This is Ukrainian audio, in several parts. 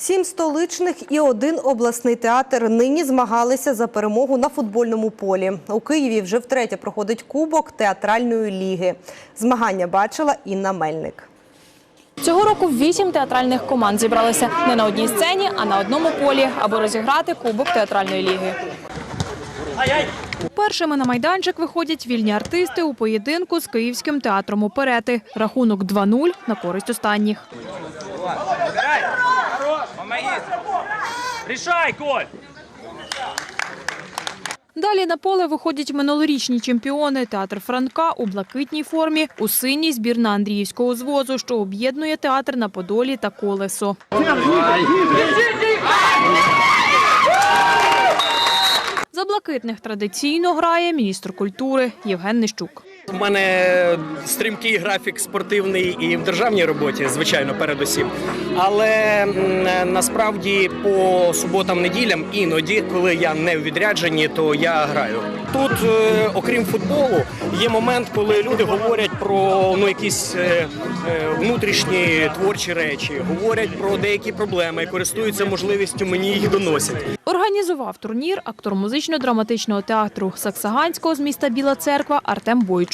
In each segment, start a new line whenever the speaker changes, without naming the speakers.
Сім столичних і один обласний театр нині змагалися за перемогу на футбольному полі. У Києві вже втретє проходить кубок театральної ліги. Змагання бачила Інна Мельник.
Цього року вісім театральних команд зібралися не на одній сцені, а на одному полі, аби розіграти кубок театральної ліги. Першими на майданчик виходять вільні артисти у поєдинку з київським театром оперети. Рахунок 2-0 на користь останніх.
Решай, Коль!
Далі на поле виходять минулорічні чемпіони театр Франка у блакитній формі, у синій збірна Андріївського звозу, що об'єднує театр на Подолі та Колесо. За блакитних традиційно грає міністр культури Євген Нищук.
У мене стрімкий графік спортивний і в державній роботі, звичайно, передусім. Але насправді по суботам, неділям, іноді, коли я не в відрядженні, то я граю. Тут, е, окрім футболу, є момент, коли люди говорять про ну якісь е, е, внутрішні творчі речі, говорять про деякі проблеми, користуються можливістю мені їх доносять.
Організував турнір актор музично-драматичного театру Саксаганського з міста Біла Церква Артем Бойчук.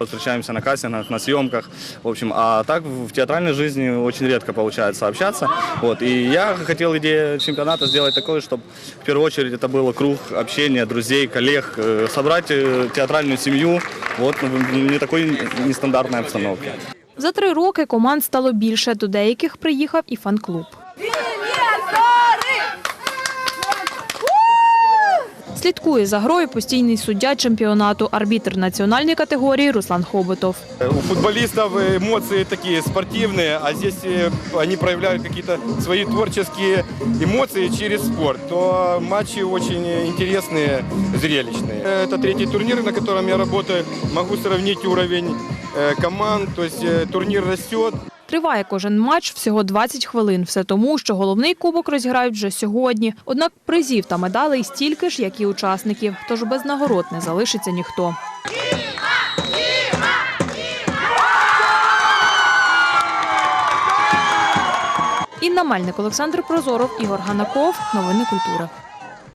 Встречаемся на кастингах, на съемках. В общем, а так в театральной жизни очень редко получается общаться. Вот. И я хотел идею чемпионата сделать такой, чтобы в первую очередь это был круг общения, друзей, коллег, э, собрать э, театральную семью вот, в не такой нестандартной обстановке.
За три роки команд стало більше. До деяких приїхав і фан-клуб. Слідкує за грою постійний суддя чемпіонату, арбітр національної категорії Руслан Хоботов.
У футболистов эмоции такие спортивные, а здесь э, они проявляют какие-то свои творческие эмоции через спорт. То матчи очень интересные, зрелищные. Это третий турнир, на котором я работаю. Могу сравнить уровень э, команд, то есть э, турнир растет.
Триває кожен матч всього 20 хвилин. Все тому, що головний кубок розіграють вже сьогодні. Однак призів та медалей стільки ж, як і учасників. Тож без нагород не залишиться ніхто. Інна Мельник, Олександр Прозоров, Ігор Ганаков. Новини культури.